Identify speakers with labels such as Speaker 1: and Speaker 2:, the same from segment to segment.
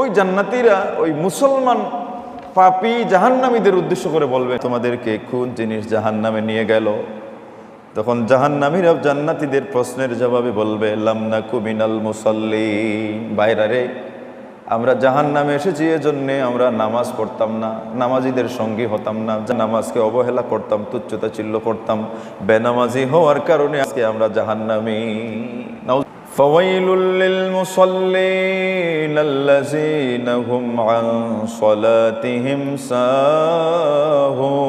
Speaker 1: ওই জান্নাতিরা, ওই মুসলমান পাপি জাহান্নামীদের উদ্দেশ্য করে বলবে, তোমাদেরকে কোন জিনিস জাহান্নামে নিয়ে গেল। তখন জাহান্নামীরা জান্নাতীদের প্রশ্নের জবাবে বলবে লামনা কুমিনাল মুসল্লি বাইরারে আমরা জাহান্নামে এসেছি, এজন্যে আমরা নামাজ পড়তাম না, নামাজিদের সঙ্গী হতাম না নামাজকে অবহেলা করতাম তুচ্ছতা চিল্ল করতাম, বেনামাজি হওয়ার কারণে আজকে আমরা জাহান্নামী। فويل للمصلين الذين هم عن صلاتهم ساهون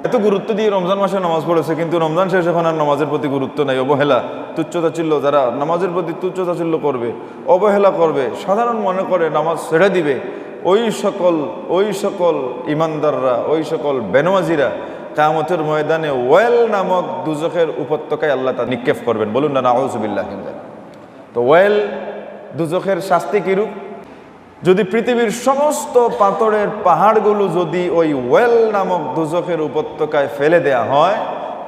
Speaker 1: এত গুরুত্ব দিয়ে রমজান মাসে নামাজ পড়েছে কিন্তু রমজান শেষ এখন আর নামাজের প্রতি গুরুত্ব নাই অবহেলা তুচ্ছতাচিল্য যারা নামাজের প্রতি তুচ্ছতাচিল্য করবে অবহেলা করবে সাধারণ মনে করে নামাজ ছেড়ে দিবে ওই সকল ওই সকল ইমানদাররা ওই সকল বেনমাজিরা কামতের ময়দানে ওয়েল নামক দুজখের উপত্যকায় আল্লাহ তা নিক্ষেপ করবেন। বলুন না নাউজুবিল্লাহ তো ওয়েল দুজখের শাস্তি কিরূপ? যদি পৃথিবীর সমস্ত পাথরের পাহাড়গুলো যদি ওই ওয়েল নামক দুজখের উপত্যকায় ফেলে দেয়া হয়,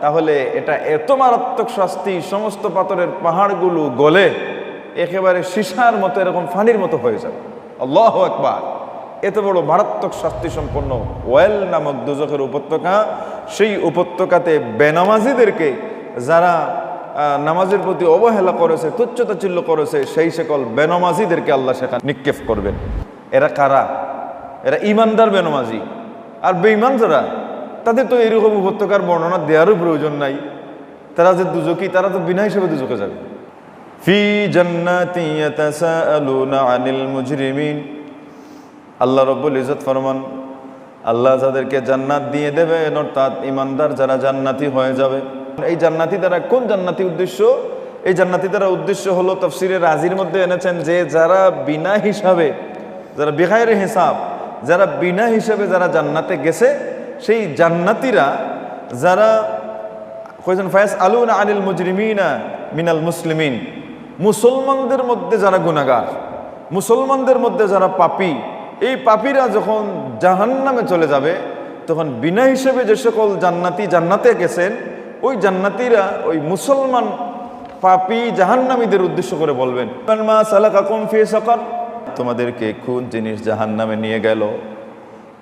Speaker 1: তাহলে এটা এত মারাত্মক শাস্তি, সমস্ত পাথরের পাহাড়গুলো গলে একেবারে সীসার মতো, এরকম ফানির মতো হয়ে যাবে। আল্লাহ একবার এত বড় মারাত্মক শাস্তি সম্পন্ন ওয়েল নামক দুজখের উপত্যকা সেই উপত্যকাতে বেনামাজিদেরকে যারা নামাজের প্রতি অবহেলা করেছে তুচ্ছতাচিল্য করেছে, সেই সকল বেনমাজিদেরকে আল্লাহ সেখানে নিক্ষেপ করবেন। এরা কারা? এরা ইমানদার বেনমাজি। আর বেঈমান যারা, তাদের তো এরকম উপত্যকার বর্ণনা দেওয়ারও প্রয়োজন নাই। তারা যে দুজকি, তারা তো বিনা হিসেবে দুজকে যাবে। ফি আনিল আল্লাহ রব্বুল ইজত ফরমান আল্লাহ যাদেরকে জান্নাত দিয়ে দেবেন অর্থাৎ ইমানদার যারা জান্নাতি হয়ে যাবে। এই জান্নাতি দ্বারা কোন জান্নাতি উদ্দেশ্য? এই জান্নাতি দ্বারা উদ্দেশ্য হলো তফসিরের রাজির মধ্যে এনেছেন যে যারা বিনা হিসাবে, যারা বেহায়ের হিসাব, যারা বিনা হিসাবে যারা জান্নাতে গেছে, সেই জান্নাতিরা যারা কয়েছেন ফায়াস আলুন আনিল মুজরিমিনা মিনাল মুসলিমিন। মুসলমানদের মধ্যে যারা গুনাগার মুসলমানদের মধ্যে যারা পাপী এই পাপীরা যখন জাহান্নামে চলে যাবে, তখন বিনা হিসেবে যে সকল জান্নাতি জান্নাতে গেছেন, ওই জান্নাতিরা, ওই মুসলমান পাপী জাহান্নামীদের উদ্দেশ্য করে বলবেন মা তোমাদেরকে কোন জিনিস জাহান্নামে নিয়ে গেল।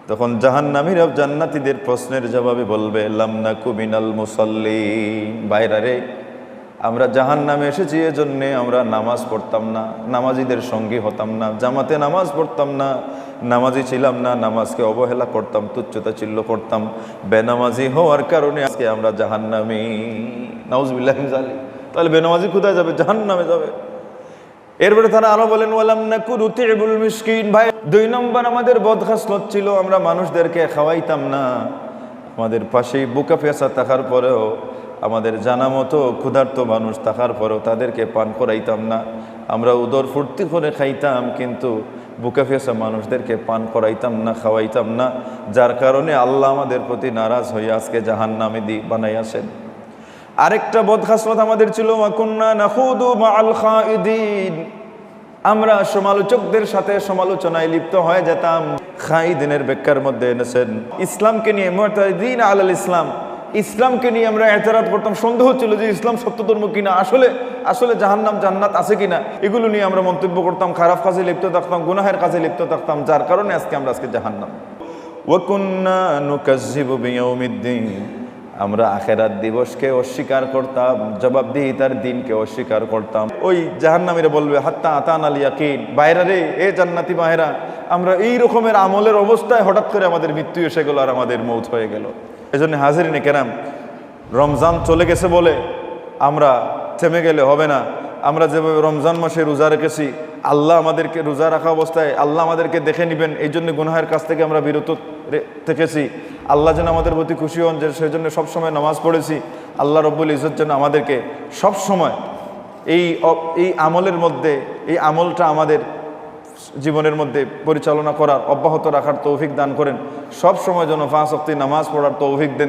Speaker 1: তখন জাহান্নামীরা জান্নাতীদের প্রশ্নের জবাবে বলবে লামনা কুমিনাল মুসল্লি বাইরারে আমরা জাহান্নামে এসেছি, এজন্যে আমরা নামাজ পড়তাম না, নামাজিদের সঙ্গী হতাম না, জামাতে নামাজ পড়তাম না, নামাজি ছিলাম না, নামাজকে অবহেলা করতাম, তুচ্ছতা চিল্ল করতাম, বেনামাজি হওয়ার কারণে আজকে আমরা জাহান্নামী। নাউজবিল্লাহ জালি তাহলে বেনামাজি কোথায় যাবে? জাহান্নামে যাবে। এরপরে তারা আরও বলেন, ওয়ালাম নাকুর উতিবুল মিসকিন। ভাই, দুই নম্বর আমাদের বদখাসলত ছিল, আমরা মানুষদেরকে খাওয়াইতাম না। আমাদের পাশেই বুকা পেঁচা থাকার পরেও আমাদের জানা মতো ক্ষুধার্ত মানুষ থাকার পরেও তাদেরকে পান করাইতাম না। আমরা উদর ফুর্তি করে খাইতাম, কিন্তু বুকে ফেসা মানুষদেরকে পান করাইতাম না, খাওয়াইতাম না, যার কারণে আল্লাহ আমাদের প্রতি নারাজ হয়ে আজকে জাহান নামে দি বানাই আসেন আরেকটা বদখাসলত আমাদের ছিল আমরা সমালোচকদের সাথে সমালোচনায় লিপ্ত হয়ে যেতাম। খাইদিনের ব্যাখ্যার মধ্যে এনেছেন, ইসলামকে নিয়ে মুতাদিন আলাল ইসলাম। ইসলামকে নিয়ে আমরা এতরাত করতাম। সন্দেহ ছিল যে ইসলাম সত্য ধর্ম কিনা, আসলে আসলে জাহান্নাম জান্নাত আছে কিনা, এগুলো নিয়ে আমরা মন্তব্য করতাম, খারাপ কাজে লিপ্ত থাকতাম, গুনাহের কাজে লিপ্ত থাকতাম, যার কারণে আজকে আমরা আজকে জাহান্নাম। আমরা আখেরাত দিবসকে অস্বীকার করতাম, জবাবদিহিতার দিনকে অস্বীকার করতাম। ওই জাহান্নামীরা বলবে, হাত্তা আতান আল ইয়াকিন, বাইরা রে, এ জান্নাতি মাহেরা আমরা এই রকমের আমলের অবস্থায় হঠাৎ করে আমাদের মৃত্যু এসে গেল আর আমাদের মৌত হয়ে গেল। এই জন্য হাজিরিনে কেরাম, রমজান চলে গেছে বলে আমরা থেমে গেলে হবে না। আমরা যেভাবে রমজান মাসে রোজা রেখেছি, আল্লাহ আমাদেরকে রোজা রাখা অবস্থায় আল্লাহ আমাদেরকে দেখে নেবেন। এই জন্য গুনাহের কাছ থেকে আমরা বিরত থেকেছি। আল্লাহ যেন আমাদের প্রতি খুশি হন, যে সেই জন্য সবসময় নামাজ পড়েছি। আল্লাহ রব্বুল ইজত যেন আমাদেরকে সবসময় এই এই আমলের মধ্যে, এই আমলটা আমাদের জীবনের মধ্যে পরিচালনা করার, অব্যাহত রাখার তৌফিক দান করেন। সব সময় যেন ফাঁস নামাজ পড়ার তৌফিক দেন।